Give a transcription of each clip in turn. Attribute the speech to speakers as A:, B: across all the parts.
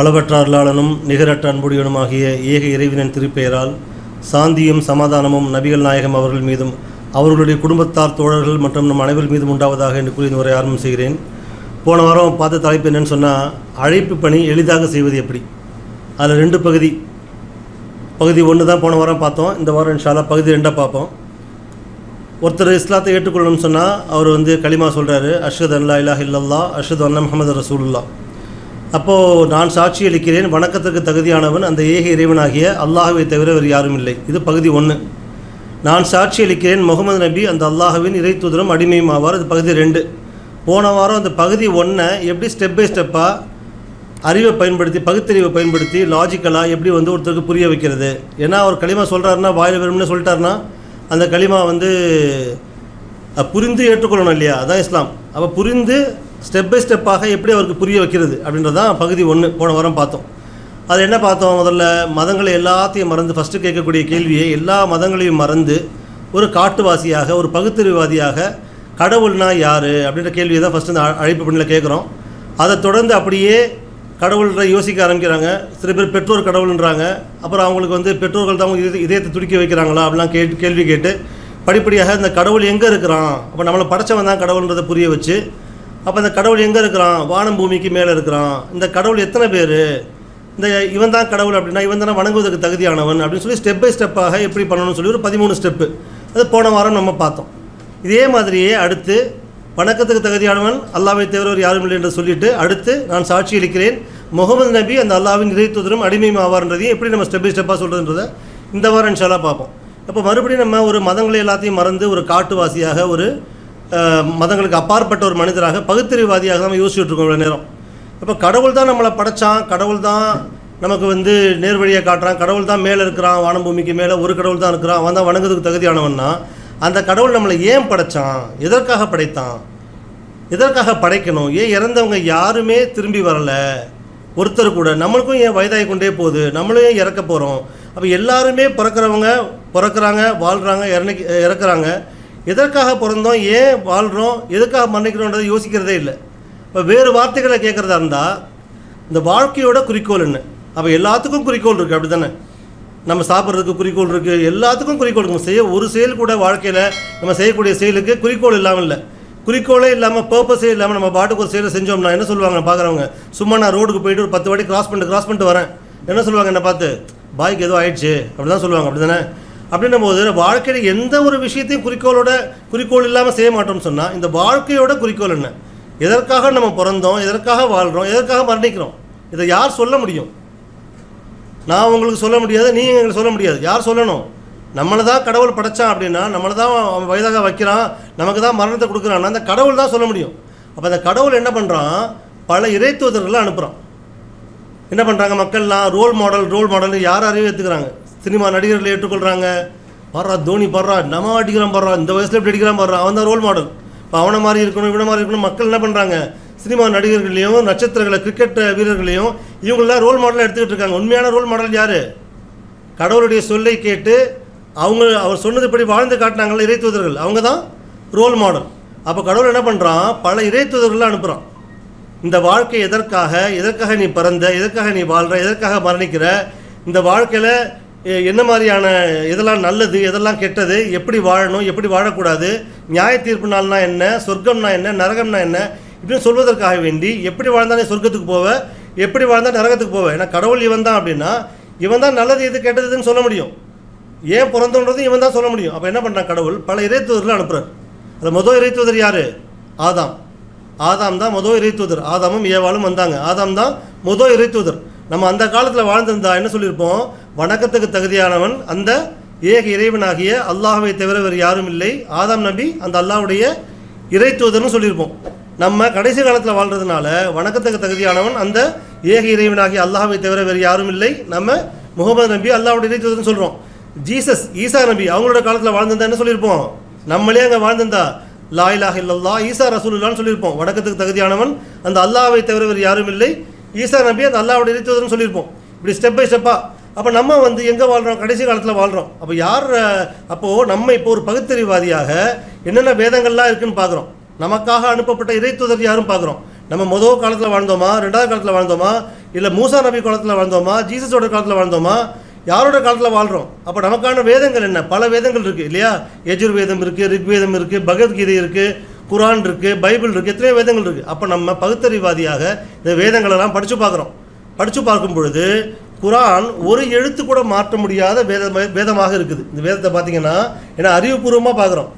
A: அளவற்ற அருளாளனும் நிகரற்ற அன்புடையனுமாகிய ஏக இறைவனின் திருப்பெயரால் சாந்தியும் சமாதானமும் நபிகள் நாயகம் அவர்கள் மீதும் அவர்களுடைய குடும்பத்தார் தோழர்கள் மற்றும் நம் அனைவர் மீதும் உண்டாவதாக என்று கூறி இந்த உரை ஆரம்பம் செய்கிறேன். போன வாரம் பார்த்த தலைப்பு என்னென்னு சொன்னால் அழைப்பு பணி எளிதாக செய்வது எப்படி? அதில் ரெண்டு பகுதி. பகுதி ஒன்று தான் போன வாரம் பார்த்தோம். இந்த வாரம் இன்ஷாலா பகுதி ரெண்டாக பார்ப்போம். ஒருத்தர் இஸ்லாத்தை ஏற்றுக்கொள்ளணும்னு சொன்னால் அவர் வந்து களிமா சொல்கிறாரு அஷத் அல்லா இலாஹ் இல்லல்லா அஷ்ஹது அண்ணா முகமது ரசூல்லா அப்போது நான் சாட்சி அளிக்கிறேன் வணக்கத்திற்கு தகுதியானவன் அந்த ஏக இறைவனாகிய அல்லாஹுவை தவிர வேறு யாரும் இல்லை. இது பகுதி ஒன்று நான் சாட்சி அளிக்கிறேன் முகமது நபி அந்த அல்லாஹுவின் இறை தூதரும் அடிமையும் ஆவார். அது பகுதி ரெண்டு. போன வாரம் அந்த பகுதி ஒன்றை எப்படி ஸ்டெப் பை ஸ்டெப்பாக அறிவை பயன்படுத்தி பகுத்தறிவை பயன்படுத்தி லாஜிக்கலாக எப்படி வந்து ஒருத்தருக்கு புரிய வைக்கிறது? ஏன்னா அவர் களிமா சொல்கிறாருன்னா வாயில் வரும்னு சொல்லிட்டாருன்னா அந்த களிமா வந்து புரிந்து ஏற்றுக்கொள்ளணும் இல்லையா? அதான் இஸ்லாம். அப்போ புரிந்து ஸ்டெப் பை ஸ்டெப்பாக எப்படி அவருக்கு புரிய வைக்கிறது அப்படின்றது தான் பகுதி ஒன்று போன வாரம் பார்த்தோம். அது என்ன பார்த்தோம் முதல்ல? மதங்களை எல்லாத்தையும் மறந்து ஃபஸ்ட்டு கேட்கக்கூடிய கேள்வியை எல்லா மதங்களையும் மறந்து ஒரு காட்டுவாசியாக ஒரு பகுத்தறிவாதியாக கடவுள்னா யார்? அப்படின்ற கேள்வியை தான் ஃபஸ்ட்டு இந்த அழைப்பு பண்ணியில் கேட்குறோம். அதை தொடர்ந்து அப்படியே கடவுள்ன்ற யோசிக்க ஆரம்பிக்கிறாங்க. சில பேர் பெற்றோர் கடவுள்ன்றாங்க. அப்புறம் அவங்களுக்கு வந்து பெற்றோர்கள் தான் அவங்க இதய- இதயத்தை துடிக்க வைக்கிறாங்களா? அப்படிலாம் கேட்டு கேள்வி கேட்டு படிப்படியாக இந்த கடவுள் எங்கே இருக்கிறான்? அப்போ நம்மளை படைச்சவன் தான் கடவுள்ன்றதை புரிய வச்சு அப்போ இந்த கடவுள் எங்கே இருக்கிறான்? வானம் பூமிக்கு மேலே இருக்கிறான். இந்த கடவுள் எத்தனை பேர்? இந்த இவன் தான் கடவுள் அப்படின்னா இவன் தானே வணங்குவதற்கு தகுதியானவன் அப்படின்னு சொல்லி ஸ்டெப் பை ஸ்டெப்பாக எப்படி பண்ணணும்னு சொல்லி ஒரு பதிமூணு ஸ்டெப்பு அது போன வாரம் நம்ம பார்த்தோம். இதே மாதிரியே அடுத்து வணக்கத்துக்கு தகுதியானவன் அல்லாவை தேவரவர் யாரும் இல்லை என்று சொல்லிட்டு அடுத்து நான் சாட்சி அளிக்கிறேன். முகமது நபி அந்த அல்லாவின் இறைத்துதரும் அடிமையும் ஆவார்ன்றதையும் எப்படி நம்ம ஸ்டெப் பை ஸ்டெப்பாக சொல்கிறதுன்றதை இந்த வாரம் இன்ஷால்லா பார்ப்போம். அப்போ மறுபடியும் நம்ம ஒரு மதங்களை எல்லாத்தையும் மறந்து ஒரு காட்டுவாசியாக ஒரு மதங்களுக்கு அப்பாற்பட்ட ஒரு மனிதராக பகுத்தறிவாதியாக நம்ம யோசிச்சுட்டு இருக்கோம் இவ்வளோ நேரம். இப்போ கடவுள் தான் நம்மளை படைச்சான் கடவுள் தான் நமக்கு வந்து நேர்வழியை காட்டுறான். கடவுள் தான் மேலே இருக்கிறான். வானபூமிக்கு மேலே ஒரு கடவுள் தான் இருக்கிறான். அவன் தான் வணங்குறதுக்கு தகுதியானவன்னா அந்த கடவுள் நம்மளை ஏன் படைச்சான்? எதற்காக படைத்தான்? எதற்காக படைக்கணும்? ஏன் இறந்தவங்க யாருமே திரும்பி வரலை? ஒருத்தர் கூட. நம்மளுக்கும் ஏன் வயதாகி கொண்டே போகுது? நம்மளும் ஏன் இறக்க போகிறோம் அப்போ எல்லாருமே பிறக்கிறவங்க பிறக்கிறாங்க வாழ்கிறாங்க இறந்து இறக்குறாங்க. எதற்காக பிறந்தோம்? ஏன் வாழ்கிறோம் எதுக்காக மன்னிக்கிறோன்றதை யோசிக்கிறதே இல்லை. இப்போ வேறு வார்த்தைகளை கேட்குறதா இருந்தால் இந்த வாழ்க்கையோட குறிக்கோள் என்ன? அப்போ எல்லாத்துக்கும் குறிக்கோள் இருக்குது அப்படி தானே நம்ம சாப்பிட்றதுக்கு குறிக்கோள் இருக்குது எல்லாத்துக்கும் குறிக்கோள் இருக்கும் நம்ம செய்ய ஒரு செயல் கூட வாழ்க்கையில் நம்ம செய்யக்கூடிய செயலுக்கு குறிக்கோள் இல்லாமல் இல்லை. குறிக்கோளே இல்லாமல் பர்பஸே இல்லாமல் நம்ம பாட்டுக்கு ஒரு செயலை செஞ்சோம்னா என்ன சொல்லுவாங்க பார்க்குறவங்க சும்மா நான் ரோடுக்கு போயிட்டு ஒரு பத்து வாட்டி கிராஸ் பண்ணிட்டு கிராஸ் பண்ணிட்டு வரேன். என்ன சொல்லுவாங்க என்ன பார்த்து? பாய்க்கு ஏதோ ஆயிடுச்சு. அப்படி தான் சொல்லுவாங்க அப்படி தானே அப்படின்னும் போது வாழ்க்கையில் எந்த ஒரு விஷயத்தையும் குறிக்கோளோட குறிக்கோள் இல்லாமல் செய்ய மாட்டோம்னு சொன்னால் இந்த வாழ்க்கையோட குறிக்கோள் என்ன? எதற்காக நம்ம பிறந்தோம் எதற்காக வாழ்கிறோம் எதற்காக மரணிக்கிறோம்? இதை யார் சொல்ல முடியும்? நான் உங்களுக்கு சொல்ல முடியாது நீங்கள் எங்களுக்கு சொல்ல முடியாது. யார் சொல்லணும்? நம்மளை தான் கடவுள் படைச்சான் அப்படின்னா நம்மளை தான் அவன் வயதாக வைக்கிறான் நமக்கு தான் மரணத்தை கொடுக்குறான்னா அந்த கடவுள் தான் சொல்ல முடியும். அப்போ அந்த கடவுள் என்ன பண்ணுறான் பல இறைத்தூதர்களை அனுப்புகிறான் என்ன பண்ணுறாங்க மக்கள்லாம்? ரோல் மாடல் ரோல் மாடல்னு யார் யாரையும் ஏற்றுக்கிறாங்க சினிமா நடிகர்களை ஏற்றுக்கொள்கிறாங்க பாடுறா தோனி பாடுறா நம்ம அடிக்கிறான் படுறான் இந்த வயசில் இப்படி அடிக்கிறான் படுறான் அவன் தான் ரோல் மாடல் இப்போ அவனை மாதிரி இருக்கணும் இவனை மாதிரி இருக்கணும் மக்கள் என்ன பண்ணுறாங்க சினிமா நடிகர்களையும் நட்சத்திரங்களை கிரிக்கெட் வீரர்களையும் இவங்களாம் ரோல் மாடலாக எடுத்துக்கிட்டு இருக்காங்க. உண்மையான ரோல் மாடல் யார்? கடவுளுடைய சொல்லை கேட்டு அவங்க அவர் சொன்னதுபடி வாழ்ந்து காட்டினாங்கள இறைத்துவதர்கள் அவங்க தான் ரோல் மாடல் அப்போ கடவுள் என்ன பண்ணுறான் பல இறைத்துவதர்கள்லாம் அனுப்புகிறான் இந்த வாழ்க்கை எதற்காக? எதற்காக நீ பிறந்த? எதற்காக நீ வாழ்கிற எதற்காக மரணிக்கிற? இந்த வாழ்க்கையில் என்ன மாதிரியான இதெல்லாம் நல்லது எதெல்லாம் கெட்டது எப்படி வாழணும் எப்படி வாழக்கூடாது நியாய தீர்ப்பு நாள்னா என்ன சொர்க்கம்னா என்ன நரகம்னா என்ன இப்படின்னு சொல்வதற்காக வேண்டி எப்படி வாழ்ந்தா நீ சொர்க்கத்துக்கு போவ எப்படி வாழ்ந்தா நரகத்துக்கு போவ? ஏன்னா கடவுள் இவன் தான் அப்படின்னா இவன் தான் நல்லது எது கெட்டதுன்னு சொல்ல முடியும். ஏன் பிறந்தோன்றது இவன் தான் சொல்ல முடியும். அப்போ என்ன பண்ணுறான் கடவுள்? பல இறைத்துவர்கள் அனுப்புறார். அது மொதல் இறைத்துவதர் யார்? ஆதாம். ஆதாம் தான் மொதல் இறைத்துவதர் ஆதாமும் ஏவாளும் வந்தாங்க. ஆதாம் தான் மொதல் இறைத்துவதர் நம்ம அந்த காலத்தில் வாழ்ந்திருந்தா என்ன சொல்லியிருப்போம்? வணக்கத்துக்கு தகுதியானவன் அந்த ஏக இறைவனாகிய அல்லாஹ்வை தவிர வேறு யாரும் இல்லை. ஆதாம் நபி அந்த அல்லாஹ்வுடைய இறைத்துவதர்னு சொல்லியிருப்போம். நம்ம கடைசி காலத்தில் வாழ்றதுனால வணக்கத்துக்கு தகுதியானவன் அந்த ஏக இறைவனாகி அல்லாஹாவை தவிர வேறு யாரும் இல்லை. நம்ம முகமது நபி அல்லாவுடைய இறைத்தூதர்னு சொல்கிறோம் ஜீசஸ் ஈசா நபி அவங்களோட காலத்தில் வாழ்ந்திருந்தா என்ன சொல்லியிருப்போம். நம்மளே அங்கே வாழ்ந்திருந்தா லாயிலாக இல்லல்லா ஈசா ரசூலுல்லான்னு சொல்லியிருப்போம். வணக்கத்துக்கு தகுதியானவன் அந்த அல்லாவை தவிர வேறு யாரும் இல்லை. ஈசா நபி அந்த அல்லாவுடைய இறைத்துவதர்னு சொல்லியிருப்போம். இப்படி ஸ்டெப் பை ஸ்டெப்பாக அப்போ நம்ம வந்து எங்கே வாழ்கிறோம் கடைசி காலத்தில் வாழ்கிறோம் அப்போ யார் அப்போது நம்ம இப்போ ஒரு பகுத்தறிவாதியாக என்னென்ன வேதங்கள்லாம் இருக்குன்னு பார்க்குறோம் நமக்காக அனுப்பப்பட்ட இறைத்துதர் யாரும் பார்க்குறோம். நம்ம முதல் காலத்தில் வாழ்ந்தோமா? ரெண்டாவது காலத்தில் வாழ்ந்தோமா? இல்லை மூசா நபி காலத்தில் வாழ்ந்தோமா? ஜீசஸோட காலத்தில் வாழ்ந்தோமா? யாரோட காலத்தில் வாழ்கிறோம் அப்போ நமக்கான வேதங்கள் என்ன? பல வேதங்கள் இருக்குது இல்லையா? எஜுர் வேதம் இருக்குது ரிக்வேதம் இருக்குது பகவத்கீதை இருக்குது குரான் இருக்குது பைபிள் இருக்குது எத்தனையோ வேதங்கள் இருக்குது அப்போ நம்ம பகுத்தறிவாதியாக இந்த வேதங்களெல்லாம் படித்து பார்க்குறோம். படித்து பார்க்கும் பொழுது குரான் ஒரு எழுத்து கூட மாற்ற முடியாத வேத வேதமாக இருக்குது. இந்த வேதத்தை பார்த்தீங்கன்னா ஏன்னா அறிவுபூர்வமாக பார்க்குறோம்.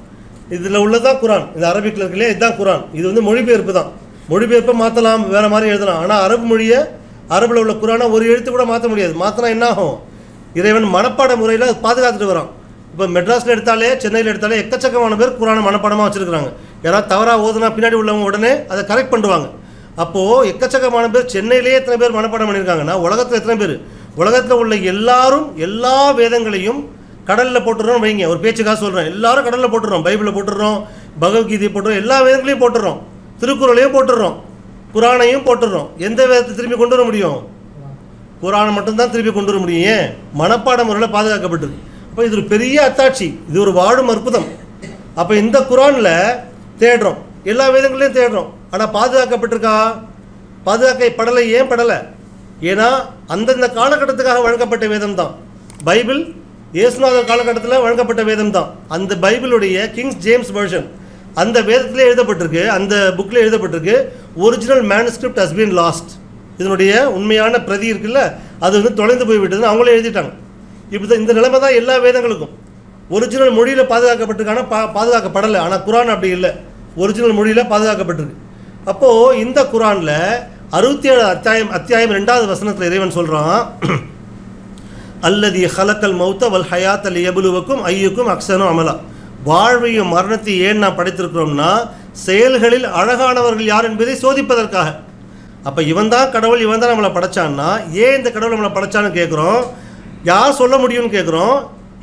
A: இதில் உள்ளதான் குரான். இந்த அரபிக்கில் இருக்கலையே இதுதான் குரான். இது வந்து மொழிபெயர்ப்பு தான். மொழிபெயர்ப்பை மாற்றலாம் வேறு மாதிரி எழுதலாம். ஆனால் அரபு மொழியை அரபில் உள்ள குரானை ஒரு எழுத்து கூட மாற்ற முடியாது. மாற்றினா என்ன ஆகும்? இறைவன் மனப்பாட முறையில் பாதுகாத்துட்டு வரான். இப்போ மெட்ராஸில் எடுத்தாலே சென்னையில் எடுத்தாலே எக்கச்சக்கமான பேர் குரானை மனப்பாடமாக வச்சுருக்காங்க யாராவது தவறாக ஓதுனா பின்னாடி உள்ளவங்க உடனே அதை கரெக்ட் பண்ணுவாங்க. அப்போது எக்கச்சக்கமான பேர் சென்னையிலேயே எத்தனை பேர் மனப்பாடம் பண்ணியிருக்காங்கன்னா உலகத்தில் எத்தனை பேர்? உலகத்தில் உள்ள எல்லாரும் எல்லா வேதங்களையும் கடலில் போட்டுறோம் வைங்க. ஒரு பேச்சுக்காக சொல்கிறேன் எல்லாரும் கடலில் போட்டுறோம். பைபிளில் போட்டுடுறோம் பகவத்கீதையை போட்டுறோம் எல்லா வேதங்களையும் போட்டுடுறோம் திருக்குறளையும் போட்டுடுறோம் குரானையும் போட்டுடுறோம் எந்த வேதத்தை திரும்பி கொண்டு வர முடியும்? குரானை மட்டும்தான் திரும்பி கொண்டு வர முடியும். ஏன்? மனப்பாட முறையில் பாதுகாக்கப்பட்டது. அப்போ இது ஒரு பெரிய அத்தாட்சி. இது ஒரு வாழும் அற்புதம். அப்போ இந்த குரானில் தேடுறோம். எல்லா வேதங்களையும் தேடுறோம். ஆனால் பாதுகாக்கப்பட்டிருக்கா? பாதுகாக்க படலை ஏன் படலை? ஏன்னா அந்தந்த காலகட்டத்துக்காக வழங்கப்பட்ட வேதம் தான் பைபிள் இயேசுநாதர் காலகட்டத்தில் வழங்கப்பட்ட வேதம் தான் அந்த பைபிளுடைய கிங்ஸ் ஜேம்ஸ் வெர்ஷன் அந்த வேதத்திலே எழுதப்பட்டிருக்கு அந்த புக்கில் எழுதப்பட்டிருக்கு original manuscript has been lost இதனுடைய உண்மையான பிரதி இருக்குல்ல அது வந்து தொலைந்து போய்விட்டதுன்னு அவங்களே எழுதிட்டாங்க. இப்படி இந்த நிலைமை தான் எல்லா வேதங்களுக்கும். ஒரிஜினல் மொழியில் பாதுகாக்கப்பட்டிருக்கான? பா பாதுகாக்கப்படலை. ஆனால் குரான் அப்படி இல்லை. ஒரிஜினல் மொழியில் பாதுகாக்கப்பட்டிருக்கு. அப்போது இந்த குரானில் அறுபத்தி ஏழு அத்தியாயம் அத்தியாயம் ரெண்டாவது வசனத்தில் இறைவன் சொல்கிறான் அல்லது ஹலக்கல் மௌத்த வல் ஹயாத் அல் எபுலுவக்கும் ஐயுக்கும் அக்சனும் அமலா. வாழ்வையும் மரணத்தையும் ஏன் நான் படைத்திருக்கிறோம்னா செயல்களில் அழகானவர்கள் யார் என்பதை சோதிப்பதற்காக. அப்போ இவன் தான் கடவுள் இவன் தான் நம்மளை படைச்சான்னா ஏன் இந்த கடவுள் நம்மளை படைச்சான்னு கேட்குறோம் யார் சொல்ல முடியும்னு கேட்குறோம்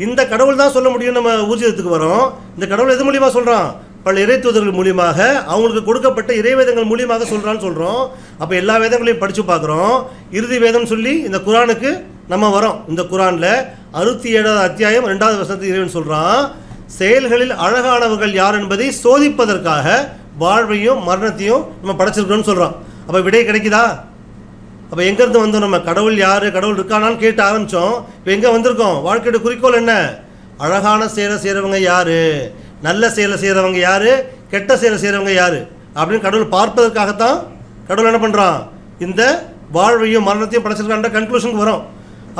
A: இந்த கடவுள் தான் சொல்ல முடியும் நம்ம ஊர்ஜிதத்துக்கு வரோம். இந்த கடவுள் எது மூலியமாக சொல்கிறான் பல இறை தூதர்கள் மூலியமாக அவங்களுக்கு கொடுக்கப்பட்ட இறைவேதங்கள் மூலியமாக சொல்கிறான்னு சொல்கிறோம் அப்போ எல்லா வேதங்களையும் படித்து பார்க்குறோம். இறுதி வேதம் சொல்லி இந்த குரானுக்கு நம்ம வரோம். இந்த குரானில் அறுபத்தி ஏழாவது அத்தியாயம் ரெண்டாவது வருஷத்துக்கு இறைவன் சொல்கிறான் செயல்களில் அழகானவர்கள் யார் என்பதை சோதிப்பதற்காக வாழ்வையும் மரணத்தையும் நம்ம படைச்சிருக்கிறோம்னு சொல்கிறோம் அப்போ விடை கிடைக்குதா? அப்போ எங்கேருந்து வந்தோம் நம்ம? கடவுள் யார்? கடவுள் இருக்கானான்னு கேட்டு ஆரம்பித்தோம் இப்போ எங்கே வந்திருக்கோம்? வாழ்க்கையோட குறிக்கோள் என்ன? அழகான செயலை செய்கிறவங்க யார்? நல்ல செயலை செய்கிறவங்க யார்? கெட்ட செயலை செய்கிறவங்க யார்? அப்படின்னு கடவுள் பார்ப்பதற்காகத்தான் கடவுள் என்ன பண்ணுறான் இந்த வாழ்வையும் மரணத்தையும் படைச்சிருக்கான்ற கன்க்ளூஷனுக்கு வரும்.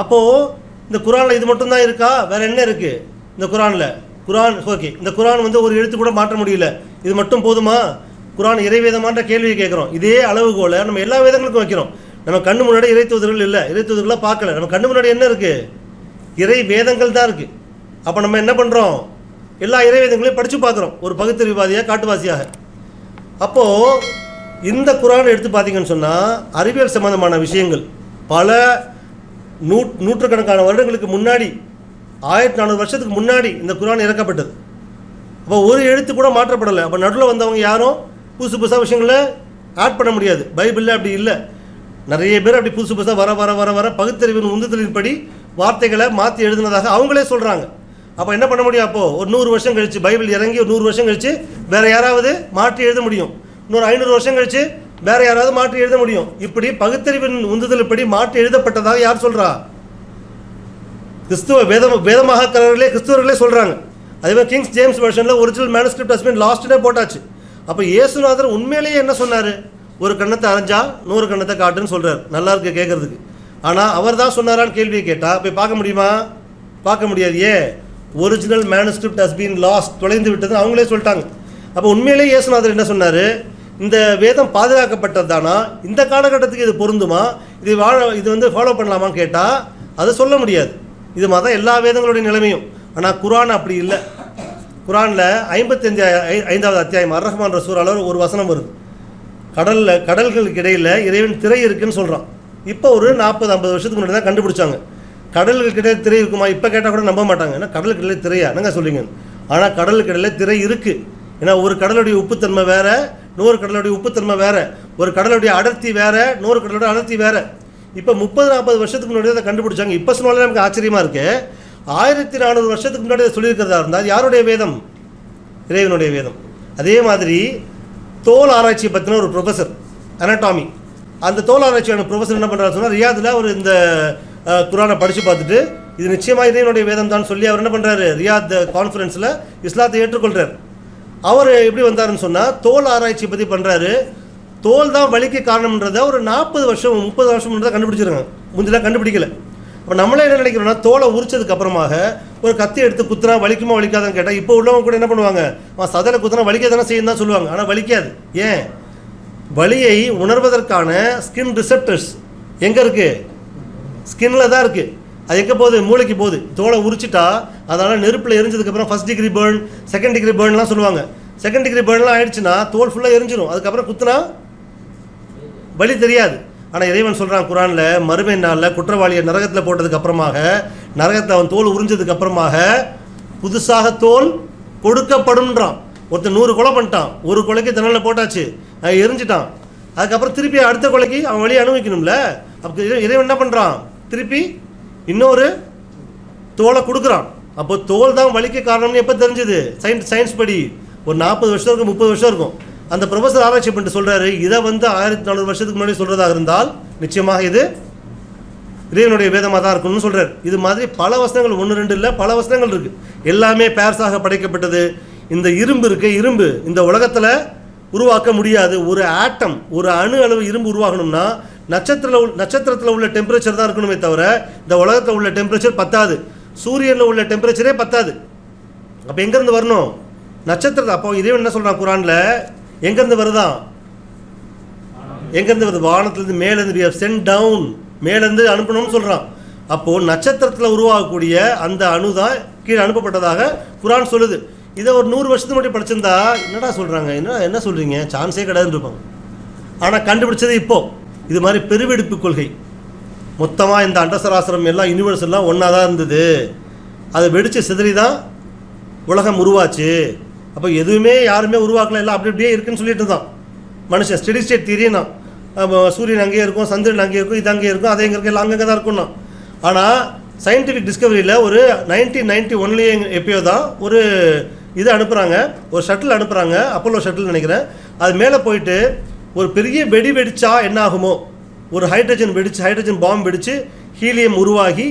A: அப்போது இந்த குரானில் இது மட்டும்தான் இருக்கா? வேற என்ன இருக்குது இந்த குரானில். குரான் ஓகே இந்த குரான் வந்து ஒரு எழுத்து கூட மாற்ற முடியல. இது மட்டும் போதுமா? குரான் இறைவேதமான்ற கேள்வியை கேட்குறோம். இதே அளவுகோலை நம்ம எல்லா வேதங்களுக்கும் வைக்கிறோம். நம்ம கண்ணு முன்னாடி இறைத்துவதர்கள் இல்லை. இறைத்துவதர்களாக பார்க்கல. நம்ம கண்ணு முன்னாடி என்ன இருக்குது இறை வேதங்கள் தான் இருக்குது அப்போ நம்ம என்ன பண்ணுறோம் எல்லா இறை வேதங்களையும் படித்து பார்க்குறோம். ஒரு பகுத்தறிவாதியாக காட்டுவாசியாக. அப்போது இந்த குரான் எடுத்து பார்த்தீங்கன்னு சொன்னால் அறிவியல் சம்மந்தமான விஷயங்கள். பல நூ நூற்றுக்கணக்கான வருடங்களுக்கு முன்னாடி ஆயிரத்தி நானூறு வருஷத்துக்கு முன்னாடி இந்த குரான் இறக்கப்பட்டது. அப்போ ஒரு எழுத்து கூட மாற்றப்படலை. அப்போ நடுவில் வந்தவங்க யாரும் புதுசு புதுசாக விஷயங்களை ஆட் பண்ண முடியாது. பைபிளில் அப்படி இல்லை. நிறைய பேர் அப்படி புதுசு புதுசாக வர வர வர வர பகுத்தறிவின் உந்துதலின்படி வார்த்தைகளை மாற்றி எழுதுனதாக அவங்களே சொல்கிறாங்க அப்போ என்ன பண்ண முடியும் அப்போது ஒரு நூறு வருஷம் கழிச்சு பைபிள் இறங்கி ஒரு நூறு வருஷம் கழிச்சு வேறு யாராவது மாற்றி எழுத முடியும். இன்னொரு ஐநூறு வருஷம் கழித்து வேறு யாராவது மாற்றி எழுத முடியும். இப்படி பகுத்தறிவின் உந்துதலுப்படி மாற்றி எழுதப்பட்டதாக யார் சொல்கிறா கிறிஸ்துவ வேதம் வேதமாகக்காரர்களே கிறிஸ்துவர்களே சொல்கிறாங்க அதே மாதிரி கிங்ஸ் ஜேம்ஸ் வெர்ஷனில் ஒரிஜினல் மேனுஸ்கிரிப்ட் ஹஸ்பண்ட் லாஸ்ட்டுனே போட்டாச்சு. அப்போ இயேசுநாதர் உண்மையிலேயே என்ன சொன்னார்? ஒரு கண்ணத்தை அரைஞ்சா நூறு கண்ணத்தை காட்டுன்னு சொல்கிறார் நல்லா இருக்கு கேட்குறதுக்கு ஆனால் அவர் தான் சொன்னாரான்னு கேள்வியை கேட்டால் போய் பார்க்க முடியுமா? பார்க்க முடியாது. A original manuscript has been தொலைந்து விட்டதுன்னு அவங்களே சொல்லிட்டாங்க. அப்போ உண்மையிலேயே இயேசுநாதர் என்ன சொன்னார்? இந்த வேதம் பாதுகாக்கப்பட்டது தானா இந்த காலகட்டத்துக்கு இது பொருந்துமா? இது வாழ இது வந்து ஃபாலோ பண்ணலாமான்னு கேட்டால் அதை சொல்ல முடியாது. இது மாதிரி தான் எல்லா வேதங்களுடைய நிலைமையும். ஆனால் குரான் அப்படி இல்லை. குரானில் ஐம்பத்தஞ்சு ஐந்தாவது அத்தியாயம் அர்ரஹ்மான் ரஹ்மான் ஒரு வசனம் வருது. கடலில் கடல்களுக்கு இடையில் இறைவன் திரை இருக்குன்னு சொல்கிறான் இப்போ ஒரு நாற்பது ஐம்பது வருஷத்துக்கு முன்னாடி தான் கண்டுபிடிச்சாங்க. கடல்களுக்கு இடையே திரை இருக்குமா? இப்போ கேட்டால் கூட நம்ப மாட்டாங்க. ஏன்னா கடலுக்கு இடையில திரையா? என்னங்க சொல்லிங்க ஆனால் கடலுக்கு இடையில திரை இருக்குது ஏன்னா ஒரு கடலுடைய உப்புத்தன்மை வேறு நூறு கடலுடைய உப்புத்தன்மை வேறு ஒரு கடலுடைய அடர்த்தி வேறு நூறு கடலுடைய அடர்த்தி வேறு. இப்போ முப்பது நாற்பது வருஷத்துக்கு முன்னாடி அதை கண்டுபிடிச்சாங்க. இப்போ சொன்னாலே நமக்கு ஆச்சரியமா இருக்குது ஆயிரத்தி நானூறு வருஷத்துக்கு முன்னாடி அதை சொல்லியிருக்கிறதா இருந்தால் யாருடைய வேதம்? இறைவனுடைய வேதம். அதே மாதிரி தோல் ஆராய்ச்சியை பற்றின ஒரு ப்ரொஃபஸர் அனட்டாமி அந்த தோல் ஆராய்ச்சியான ப்ரொஃபஸர் என்ன பண்ணுறாரு சொன்னால் ரியாதில் அவர் இந்த குரானை படித்து பார்த்துட்டு இது நிச்சயமாக இறைவனுடைய வேதம் தான் சொல்லி அவர் என்ன பண்ணுறாரு ரியாத் கான்ஃபரன்ஸில் இஸ்லாத்தை ஏற்றுக்கொள்கிறார் அவர் எப்படி வந்தாருன்னு சொன்னால் தோல் ஆராய்ச்சி பற்றி பண்ணுறாரு தோல் தான் வலிக்கு காரணம்ன்றதை ஒரு நாற்பது வருஷம் முப்பது வருஷம் தான் கண்டுபிடிச்சிருக்காங்க. முந்திலாம் கண்டுபிடிக்கல. அப்போ நம்மளே என்ன நினைக்கிறோம்னா தோலை உரிச்சதுக்கு அப்புறமாக ஒரு கத்தி எடுத்து குத்துனா வலிக்குமா வலிக்காதான்னு கேட்டால் இப்போ உள்ளவங்க கூட என்ன பண்ணுவாங்க? அவன் சதலை குத்துனா வலிக்க தானே செய்யும் தான் சொல்லுவாங்க. ஆனால் வலிக்காது. ஏன்? வலியை உணர்வதற்கான ஸ்கின் ரிசெப்டர்ஸ் எங்கே இருக்குது ஸ்கின்ல தான் இருக்குது அது எங்கே போகுது? மூளைக்கு போகுது. தோலை உரிச்சிட்டா அதனால் நெருப்பில் எரிஞ்சதுக்கப்புறம் first degree burn second degree பேர்ன்லாம் சொல்லுவாங்க. செகண்ட் டிகிரி பேர்ன்லாம் ஆயிடுச்சுன்னா தோல் ஃபுல்லாக எரிஞ்சிரும். அதுக்கப்புறம் குத்துனா வலி தெரியாது. ஆனால் இறைவன் சொல்கிறான் குரானில் மறுமை நாளில் குற்றவாளியை நரகத்தில் போட்டதுக்கு அப்புறமாக நரகத்தை அவன் தோல் உறிஞ்சதுக்கு அப்புறமாக புதுசாக தோல் கொடுக்கப்படும்ன்றான். ஒருத்தன் நூறு கொலை பண்ணிட்டான். ஒரு கொலைக்கு தண்டனை போட்டாச்சு. எரிஞ்சிட்டான். அதுக்கப்புறம் திருப்பி அடுத்த கொலைக்கு அவன் வழியை அனுபவிக்கணும்ல? அப்போ இறைவன் என்ன பண்ணுறான் திருப்பி இன்னொரு தோலை கொடுக்குறான். அப்போ தோல் தான் வலிக்க காரணம்னு எப்போ தெரிஞ்சுது? சயின்ஸ் சயின்ஸ் படி. ஒரு நாற்பது வருஷம் இருக்கும் முப்பது வருஷம் இருக்கும். அந்த ப்ரொஃபஸர் ஆராய்ச்சி பண்ணிட்டு சொல்கிறாரு இதை வந்து ஆயிரத்தி நானூறு வருஷத்துக்கு முன்னாடி சொல்கிறதாக இருந்தால் நிச்சயமாக இது இறைவனுடைய வேதமாக தான் இருக்கணும்னு சொல்கிறார் இது மாதிரி பல வசனங்கள் ஒன்று ரெண்டு இல்லை பல வசனங்கள் இருக்குது எல்லாமே பேர்ஸாக படைக்கப்பட்டது. இந்த இரும்பு இருக்கு இரும்பு. இந்த உலகத்தில் உருவாக்க முடியாது. ஒரு ஆட்டம் ஒரு அணு அளவு இரும்பு உருவாகணும்னா நட்சத்திர நட்சத்திரத்தில் உள்ள டெம்பரேச்சர் தான் இருக்கணுமே தவிர இந்த உலகத்தில் உள்ள டெம்பரேச்சர் பத்தாது. சூரியனில் உள்ள டெம்பரேச்சரே பத்தாது. அப்போ எங்கேருந்து வரணும்? நட்சத்திரத்தை அப்போ இதே என்ன சொல்கிறான் குரானில்? எங்கேருந்து வருதான் எங்கேருந்து வருது? வானத்துலேருந்து மேலேருந்து சென்ட் டவுன் மேலேருந்து அனுப்பணும்னு சொல்கிறான் அப்போது நட்சத்திரத்தில் உருவாகக்கூடிய அந்த அணு தான் கீழே அனுப்பப்பட்டதாக குரான் சொல்லுது. இதை ஒரு நூறு வருஷத்துக்கு முன்னாடி படிச்சிருந்தா என்னடா சொல்கிறாங்க என்ன என்ன சொல்கிறீங்க சான்ஸே கிடையாதுன்னு இருப்பாங்க. ஆனால் கண்டுபிடிச்சது இப்போது இது மாதிரி பெருவெடுப்பு கொள்கை. மொத்தமாக இந்த அண்டசராசிரம் எல்லாம் யூனிவர்ஸ் எல்லாம் ஒன்றா தான் இருந்தது. அது வெடித்து சிதறி தான் உலகம் உருவாச்சு. அப்போ எதுவுமே யாருமே உருவாக்கல எல்லாம் அப்படி அப்படியே இருக்குன்னு சொல்லிட்டு இருந்தான். மனுஷன் ஸ்டெடி ஸ்டேட் தியரினா சூரியன் அங்கேயே இருக்கும் சந்திரன் அங்கேயே இருக்கும் இது அங்கேயே இருக்கும் அதே எங்கே இருக்கு எல்லாம் அங்கங்கே தான் இருக்கும்னா ஆனால் சயின்டிஃபிக் டிஸ்கவரியில் ஒரு நைன்டீன் நைன்டி ஒன்லேயே எப்பயோ தான் ஒரு இது அனுப்புகிறாங்க ஒரு ஷட்டில் அனுப்புகிறாங்க அப்போலோ ஷட்டில் நினைக்கிறேன். அது மேலே போயிட்டு ஒரு பெரிய வெடி வெடிச்சா என்ன ஆகுமோ ஒரு ஹைட்ரஜன் வெடிச்சு ஹைட்ரஜன் பாம்பு வெடிச்சு ஹீலியம் உருவாகி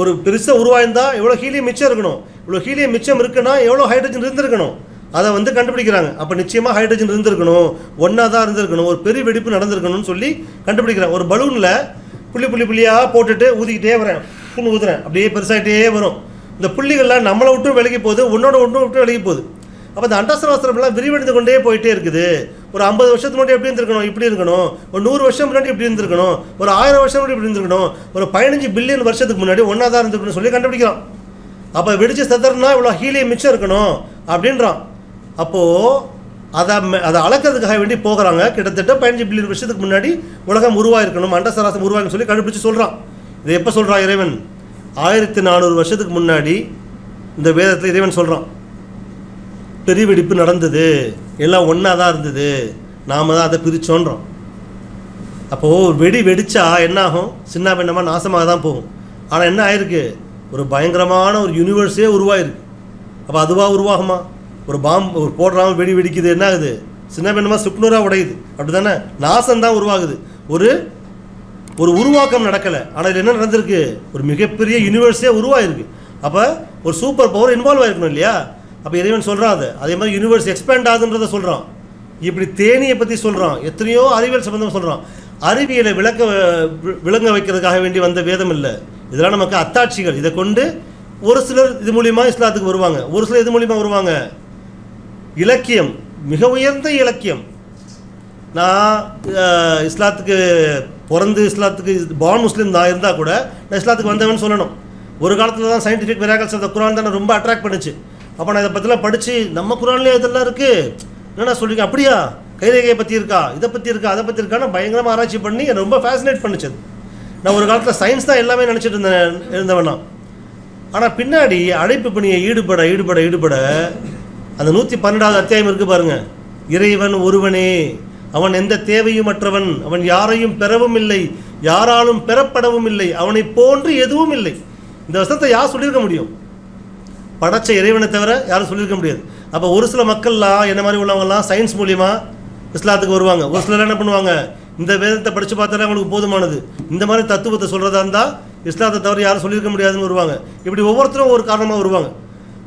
A: ஒரு பெருசாக உருவாயிருந்தால் எவ்வளோ ஹீலியம் மிச்சம் இருக்கணும்? இவ்வளோ ஹீலியம் மிச்சம் இருக்குன்னா எவ்வளோ ஹைட்ரஜன் இருந்திருக்கணும்? அதை வந்து கண்டுபிடிக்கிறாங்க. அப்போ நிச்சயமாக ஹைட்ரஜன் இருந்திருக்கணும். ஒன்றா தான் இருந்திருக்கணும். ஒரு பெரிய வெடிப்பு நடந்திருக்கணும்னு சொல்லி கண்டுபிடிக்கிறாங்க. ஒரு பலூனில் புள்ளி புள்ளி புள்ளியாக போட்டுட்டு ஊதிக்கிட்டே வரேன் புண்ணு ஊதுறேன். அப்படியே பெருசாகிட்டே வரும். இந்த புள்ளிகள்லாம் நம்மளை விட்டும் விலகி போகுது உன்னோட விட்டும் விட்டு விலகி போகுது. அப்போ இந்த அண்டசராஸ்திரம்லாம் விரிவடைந்து கொண்டே போயிட்டே இருக்குது. ஒரு ஐம்பது வருஷத்துக்கு முன்னாடி எப்படி இருந்திருக்கணும்? இப்படி இருக்கணும். ஒரு நூறு வருஷம் முன்னாடி இப்படி இருந்திருக்கணும். ஒரு ஆயிரம் வருஷம் முன்னாடி இப்படி இருந்திருக்கணும். ஒரு பதினஞ்சு பில்லியன் வருஷத்துக்கு முன்னாடி ஒன்றா தான் இருந்திருக்கணும் சொல்லி கண்டுபிடிக்கிறான். அப்போ வெடிச்சு செதறனா இவ்வளோ ஹீலியம் மிச்சம் இருக்கணும்? அப்படின்றான். அப்போது அதை அதை அளக்கிறதுக்காக வேண்டி போகிறாங்க. கிட்டத்தட்ட பதினஞ்சு பில்லியன் வருஷத்துக்கு முன்னாடி உலகம் உருவாயிருக்கணும் அண்டசராசம் உருவாயிருக்கும் சொல்லி கண்டுபிடிச்சு சொல்கிறான் இதை எப்போ சொல்கிறான் இறைவன்? ஆயிரத்தி நானூறு வருஷத்துக்கு முன்னாடி இந்த வேதத்தில் இறைவன் சொல்கிறான் பெரிய வெடிப்பு நடந்தது. எல்லாம் ஒன்றா தான் இருந்தது. நாம தான் அதை பிரிச்சோன்றோம். அப்போது வெடி வெடித்தா என்ன ஆகும்? சின்ன பின்னமாக நாசமாக தான் போகும். ஆனால் என்ன ஆயிருக்கு? ஒரு பயங்கரமான ஒரு யூனிவர்ஸே உருவாயிருக்கு. அப்போ அதுவாக உருவாகுமா? ஒரு பாம்பு ஒரு போடுறாமல் வெடி வெடிக்குது என்ன ஆகுது? சின்ன பின்னமாக சுக்குநூறாக உடையுது. அப்படி தானே நாசம் தான் உருவாகுது. ஒரு ஒரு உருவாக்கம் நடக்கலை. ஆனால் இது என்ன நடந்திருக்கு? ஒரு மிகப்பெரிய யூனிவர்ஸே உருவாயிருக்கு. அப்போ ஒரு சூப்பர் பவர் இன்வால்வ் ஆயிருக்கணும் இல்லையா? அப்போ இறைவன் சொல்கிறான் அது. அதே மாதிரி யூனிவர்ஸ் எக்ஸ்பேண்ட் ஆகுதுன்றதை சொல்கிறான் இப்படி தேனியை பற்றி சொல்கிறான் எத்தனையோ அறிவியல் சம்பந்தமாக சொல்கிறான் அறிவியலை விளக்க விளங்க வைக்கிறதுக்காக வேண்டி வந்த வேதம் இல்லை. இதெல்லாம் நமக்கு அத்தாட்சிகள். இதை கொண்டு ஒரு சிலர் இது மூலியமா இஸ்லாத்துக்கு வருவாங்க. ஒரு சிலர் இது மூலியமா வருவாங்க. இலக்கியம். மிக உயர்ந்த இலக்கியம். நான் இஸ்லாத்துக்கு பிறந்து இஸ்லாத்துக்கு பான் முஸ்லீம் தான் இருந்தால் கூட நான் இஸ்லாத்துக்கு வந்தவன் சொல்லணும். ஒரு காலத்தில் தான் சயின்டிஃபிக் மிராக்கல்ஸ் அந்த குரான் தான் ரொம்ப அட்ராக்ட் பண்ணுச்சு. அப்போ நான் இதை பற்றிலாம் படித்து நம்ம குரான்லேயே இதெல்லாம் இருக்குது என்னடா சொல்கிறீங்க அப்படியா? கைரேகையை பற்றி இருக்கா? இதை பற்றி இருக்கா? அதை பற்றி இருக்கான்னு பயங்கரமாக ஆராய்ச்சி பண்ணி என்னை ரொம்ப ஃபேசினேட் பண்ணிச்சது நான் ஒரு காலத்தில் சயின்ஸ் தான் எல்லாமே நினச்சிட்டு இருந்தேன் இருந்தவனா. ஆனால் பின்னாடி அழைப்பு பணியை ஈடுபட ஈடுபட ஈடுபட அந்த நூற்றி பன்னெண்டாவது அத்தியாயம் இருக்குது பாருங்கள் இறைவன் ஒருவனே அவன் எந்த தேவையும் அற்றவன் அவன் யாரையும் பெறவும் இல்லை யாராலும் பெறப்படவும் இல்லை அவனை போன்று எதுவும் இல்லை. இந்த வசனத்தை யார் சொல்லியிருக்க முடியும்? படைச்ச இறைவனை தவிர யாரும் சொல்லியிருக்க முடியாது. அப்போ ஒரு சில மக்கள்லாம் என்ன மாதிரி உள்ளவங்கலாம் சயின்ஸ் மூலியமாக இஸ்லாத்துக்கு வருவாங்க. ஒரு சிலர் என்ன பண்ணுவாங்க? இந்த வேதத்தை படித்து பார்த்தாலே அவங்களுக்கு போதுமானது. இந்த மாதிரி தத்துவத்தை சொல்கிறதா இருந்தால் இஸ்லாத்தை தவிர யாரும் சொல்லியிருக்க முடியாதுன்னு வருவாங்க. இப்படி ஒவ்வொருத்தரும் ஒரு காரணமாக வருவாங்க.